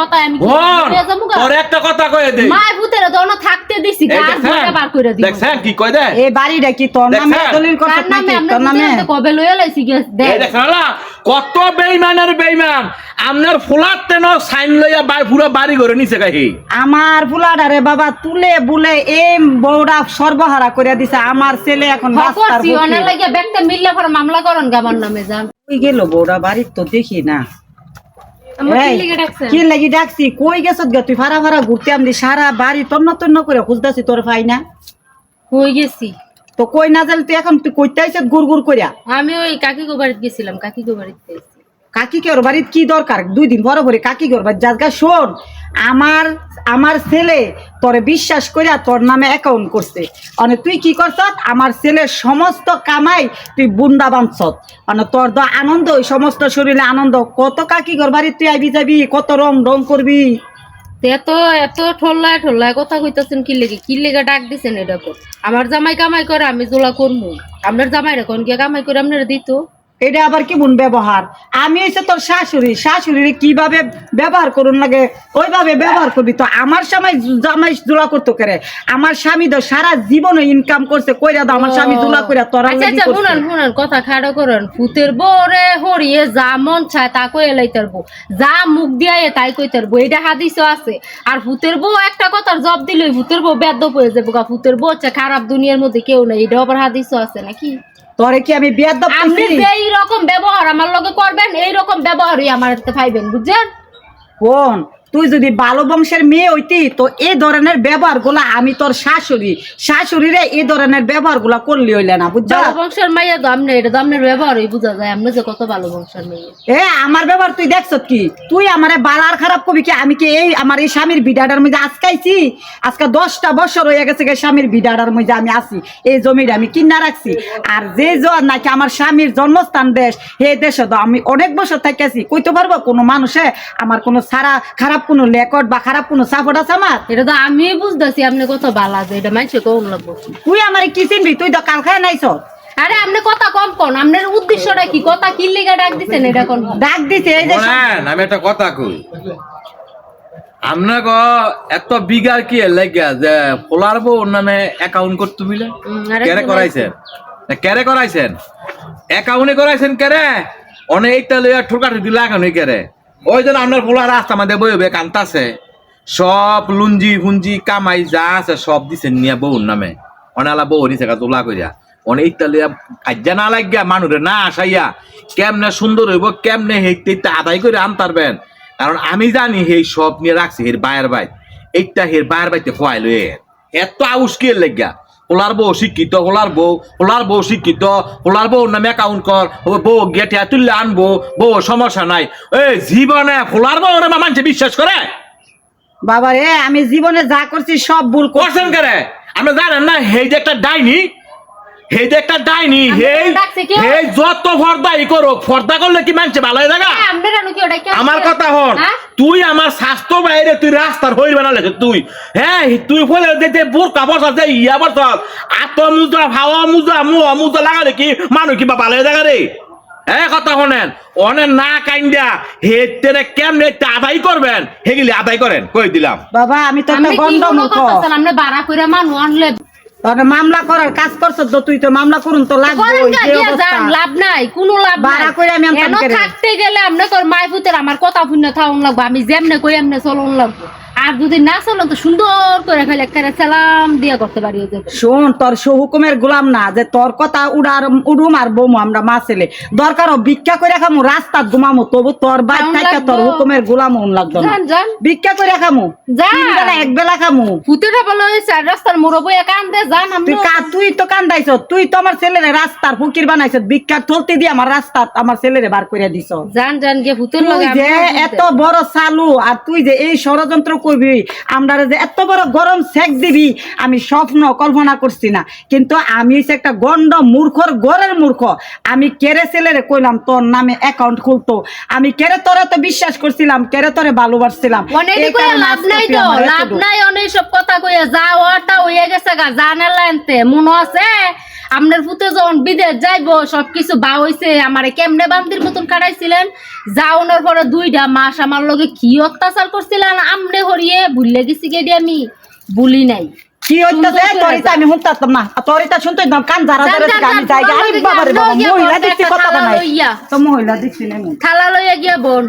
কথা আমি কি বোন লইয়া যামু গা? তোর একটা কথা কয়ে দে। মা ভূতের তো থাকতে দিছি গাছ ধরে বার করে দিব। দেখছেন কি কয় দে। এই বাড়িটা কি তোর নামে দলিল করছ নাকি? তোর নামে? কবে লইয়া লাইছি গেছ এই দেখছেন না কত বেইমানের বেইমান। আপনার ফুলার তেন সাইন লইয়া বাই পুরো বাড়ি করে নিছে কাহি আমার ফুলাডারে বাবা তুলে বুলে এই বউরা সর্বহারা করে দিছে। আমার ছেলে এখন রাস্তার বুকে। লাগিয়া ব্যক্তি মিললে পরে মামলা করন গাবার নামে যান। গেল বউরা বাড়ির তো দেখি না। কি লিগে ডাকছি। কই গেছত গে? তুই ফারা ফারা ঘুরতে আমদি সারা বাড়ি তন্ন তন্ন করে খুঁজতেছি তোর পাই না? কই গেছি? তো কই না জানি তুই এখন তুই কইতে আইছত গুড় গুড় করিয়া আমি ওই কাকি গো বাড়িতে গেছিলাম কাকি গো বাড়িতে গেছি। কাকি কে ওর বাড়ির কি দরকার? দুই দিন পরে পরে কাকি কে ওর বাড়ি যাস গা শোন, আমার আমার ছেলে তোরে বিশ্বাস করিয়া তোর নামে অ্যাকাউন্ট করছে। মানে তুই কি করছ আমার ছেলের সমস্ত কামাই তুই বুন্দা বাঁধছত মানে তোর তো আনন্দ, ওই সমস্ত শরীরে আনন্দ। কত কাকি ঘর বাড়ি তুই আইবি যাবি, কত রং রং করবি? এত এত ঠোল্লায় ঠোল্লায় কথা কইতাছেন কি লেগে? কি লেগে ডাক দিছেন এটা আমার জামাই কামাই করে, আমি জোলা করব আপনার জামাই রেখন গিয়ে কামাই করে আপনারা দিত? এটা আবার কি বুন ব্যবহার? আমি হচ্ছে তোর শাশুড়ি। শাশুড়ির কীভাবে ব্যবহার করুন লাগে ওইভাবে ব্যবহার করবি। তো আমার স্বামী জামাই জোলা করতে করে? আমার স্বামী তো সারা জীবন ইনকাম করছে কইরা দাও আমার স্বামী জোলা কইরা তোরা আচ্ছা আচ্ছা শুনান শুনান কথা খাড়ো করেন। ফুতের বরে হরিয়ে যা মন চায় তা কই এলাইতার বউ যা মুখ দিয়া তাই কইতার বউ এটা হাদিসও আছে। আর ভূতের বউ একটা কথার জব দিলে ভূতের বউ বেদ্য হয়ে যাব। গা ভূতের বউ হচ্ছে খারাপ দুনিয়ার মধ্যে কেউ নেই। এটা আবার হাদিসও আছে নাকি? তোরে কি আমি বিয়ার দাব আপনি এই রকম ব্যবহার আমার লগে করবেন এই রকম ব্যবহারই আমার ফাইবেন পাইবেন বুঝছেন? কোন? তুই যদি ভালো বংশের মেয়ে হইতি তো এই ধরনের ব্যবহারগুলা আমি তোর শাশুড়ি শাশুড়িরে এই ধরনের ব্যবহারগুলা করলি হইলে না বুঝছ? ভালো বংশের মাইয়া তো এটা তো আপনার ব্যবহারই বোঝা যায় আপনি যে কত ভালো বংশের মেয়ে। এ আমার ব্যবহার তুই দেখছ কি? তুই আমারে বালার খারাপ কবি কি? আমি কি এই আমার এই স্বামীর বিডাটার মধ্যে আজকাইছি আজকে দশটা বছর হয়ে গেছে গে স্বামীর বিডাটার মধ্যে আমি আছি এই জমিটা আমি কিনা রাখছি। আর যে জ- নাকি আমার স্বামীর জন্মস্থান দেশ হে দেশে তো আমি অনেক বছর থেকে আছি কইতে পারব কোনো মানুষে আমার কোনো সারা খারাপ কোনো লেকট বা খারাপ কোনো সাপোর্ট আছে আমার? এটা তো আমি বুঝতেছি আপনি কত ভালো আছে এটা মানছে কোন লাগবো। তুই আমার কি চিনবি? তুই তো কালখায় নাইছ। আরে আপনি কথা কম কোন আপনার উদ্দেশ্যটা কি? কথা কি লিগা ডাক দিছেন এটা কোন? ডাক দিছে এই যে শোনেন আমি একটা কথা কই। আপনাকে এত বিঘার কি লাগিয়া যে পোলার বউ নামে অ্যাকাউন্ট করতে বিলে কেরে করাইছেন? কেরে করাইছেন? অ্যাকাউন্টে করাইছেন কেরে? অনেক এইটা লইয়া ঠোকা ঠুকি লাগানো কেরে? ওই জন্য আপনার পোলা রাস্তা মাঝে বই হবে কান্তাছে। সব লুঞ্জি ফুঞ্জি কামাই যা আছে সব দিছেন নিয়ে বউর নামে। অনালা বউ নিছে কা তোলা কইরা। অনেক লইয়া কাজ্যা না লাগিয়া মানুষের না আসাইয়া কেমনে সুন্দর হইব, কেমনে হেইতে এইটা আদায় করে আনতারবেন। কারণ আমি জানি হেই সব নিয়ে রাখছি হের বায়ের বাই। এইটা হের বায়ের বাইতে খোয়াই লয়ে এত আউস কে বৌ বউ শিক্ষিত ওলার বউ ওলার বউ শিক্ষিত ওলার বউ নামে অ্যাকাউন্ট কর বউ গেটে তুললে আনব বউ সমস্যা নাই। এই জীবনে ওলার বউ মানুষে বিশ্বাস করে? বাবা রে আমি জীবনে যা করছি সব ভুল করছি। করছেন করে আমরা জানেন না হেই যে একটা ডাইনি হেই যে একটা ডাইনি হেই হেই যত ফর্দাই করো ফর্দা করলে কি মানছে ভালো হয়ে জায়গা হ্যাঁ, কি কি আমার কথা হন হ্যাঁ? তুই আমার স্বাস্থ্য বাইরে তুই রাস্তার হই বানালে তুই। হ্যাঁ তুই বলে যে বোরকা বসা যে ইয়া বসা আত মুজা হাওয়া মুজা মুয়া মুজা লাগালে কি মানুষ কিবা ভালো হয়ে জায়গা রে? হ্যাঁ কথা শোনেন অনে না কাইন্দা হেতেরে কেমনে আদায় করবেন? হেগিলি আদায় করেন কই দিলাম। বাবা আমি তো গন্ড মুখ কথা বাড়া কইরা মানুষ আনলে মামলা করার কাজ করছ তো তুই তো মামলা করুন তো লাগবে লাভ নাই কোনো লাভ আমি? থাকতে গেলে আপনি কর মাইফুতের আমার কথা লাগবো আমি যেমনে কই এমনে চলুন লাগবো। আর যদি না চলেন তো সুন্দর করে খাইলে একটা সালাম দিয়া করতে পারি শোন তোর হুকুমের গোলাম না যে তোর কথা উড়ার উড়ুম আর বমু আমরা মা ছেলে। দরকার ভিক্ষা করে খামু রাস্তাত ঘুমামু তবু তোর কেমন থাকা তোর হুকুমের গোলাম উন লাগতো না। ভিক্ষা করে খামু বেলা এক বেলা খামু। ফুতেটা বলো চার রাস্তার বইয়া কান্দে যান তুই কা তুই তো কান্দাইছ তুই তো আমার ছেলেরে রাস্তার ফকির বানাইছ ভিক্ষা ঠলতে দিয়ে আমার রাস্তা আমার ছেলেরে বার করে দিছ। যান যান ফুতের তুই লগে এত বড় চালু আর তুই যে এই ষড়যন্ত্র করবি? আমরা যে এত বড় গরম সেক দিবি আমি স্বপ্ন কল্পনা করছি না। কিন্তু আমি হচ্ছে একটা গন্ড মূর্খর গড়ের মূর্খ। আমি কেরে ছেলেরে কইলাম তোর নামে অ্যাকাউন্ট খুলতো। আমি কেরে তোরে তো বিশ্বাস করছিলাম কেরে তোরে ভালোবাসছিলাম। লাভ নাই তো লাভ নাই অনেক সব কথা কইয়া যা ওটা হইয়া গেছে গা জানে লাইনতে মনে আছে? আপনার ফুতে যখন বিদেশ যাইবো সবকিছু বা হইছে আমারে কেমনে বান্দির মতন কাটাইছিলেন? যাওয়ানোর পরে দুইটা মাস আমার লগে কি অত্যাচার করছিলেন? আমরে হরিয়ে ভুলে গেছি গেডি আমি। ভুলি নাই। কি হইতাছে? তরিতা আমি শুনতাম না। তরিতা শুনতে না কান যারা যান, যারা যান, আমি থালা আরে বাবা রে বাবা মহিলা বসে কথা থালা তো মহিলা দেখছি না থালা লইয়া গিয়া বোন।